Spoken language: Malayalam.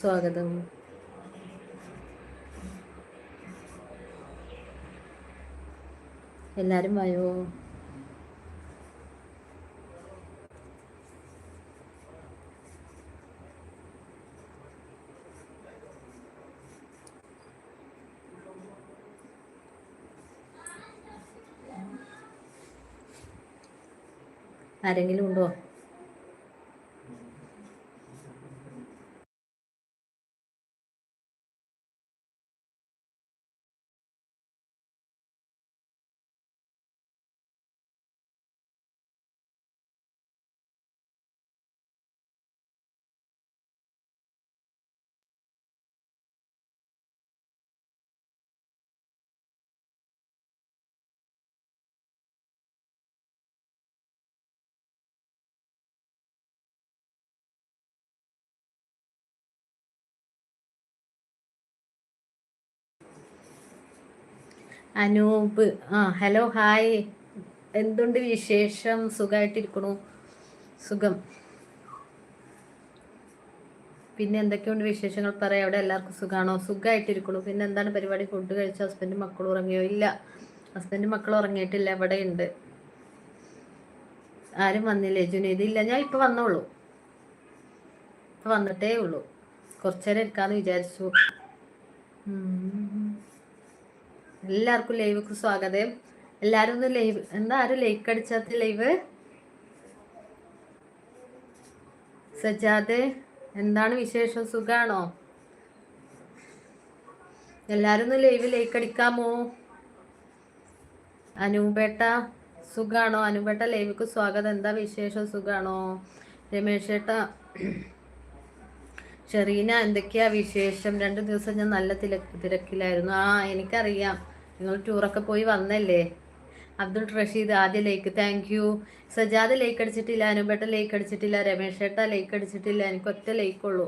സ്വാഗതം. എല്ലാരും വായോ? ആരെങ്കിലും ഉണ്ടോ? അനൂപ്. ആ ഹലോ ഹായ്. എന്തുണ്ട് വിശേഷം? സുഖമായിട്ടിരിക്കണു സുഖം. പിന്നെ എന്തൊക്കെയുണ്ട് വിശേഷങ്ങൾ? പറയാം. അവിടെ എല്ലാവർക്കും സുഖമാണോ സുഖമായിട്ടിരിക്കണു പിന്നെ എന്താണ് പരിപാടി? ഫുഡ് കഴിച്ച? ഹസ്ബൻഡ് മക്കൾ ഉറങ്ങിയോ? ഇല്ല. ഹസ്ബൻഡ് മക്കൾ ഉറങ്ങിയിട്ടില്ല. ഇവിടെ ഉണ്ട്. ആരും വന്നില്ലേ ജുനീത് ഇല്ല. ഞാൻ ഇപ്പൊ വന്നോളൂ. ഇപ്പൊ വന്നിട്ടേ ഉള്ളൂ. കുറച്ചേരം എടുക്കാന്ന് വിചാരിച്ചു. എല്ലാവർക്കും ലൈവ്ക്ക് സ്വാഗതം. എല്ലാവരും ഒന്ന് ലൈവ് എന്താ ആരും ലൈക്ക് അടിച്ചാത്ത ലൈവ് സജാദ് എന്താണ് വിശേഷം? സുഖാണോ? എല്ലാരും ഒന്ന് ലൈവ് ലൈക്ക് അടിക്കാമോ? അനൂപേട്ട സുഖാണോ? അനൂപേട്ട ലൈവിക്ക് സ്വാഗതം. എന്താ വിശേഷം? സുഖാണോ? രമേശ് ഏട്ട ഷെറീന എന്തൊക്കെയാ വിശേഷം? രണ്ട് ദിവസം ഞാൻ നല്ല തിരക്കിലായിരുന്നു. ആ എനിക്കറിയാം. നിങ്ങൾ ടൂറൊക്കെ പോയി വന്നല്ലേ? അബ്ദുൾ റഷീദ് ആദ്യ ലൈക്ക് താങ്ക് യു സജാദ് ലേക്ക് അടിച്ചിട്ടില്ല അനുപേട്ട ലേക്ക് അടിച്ചിട്ടില്ല രമേഷ് ഏട്ട ലേക്ക് അടിച്ചിട്ടില്ല എനിക്ക് ഒറ്റ ലേക്കുള്ളൂ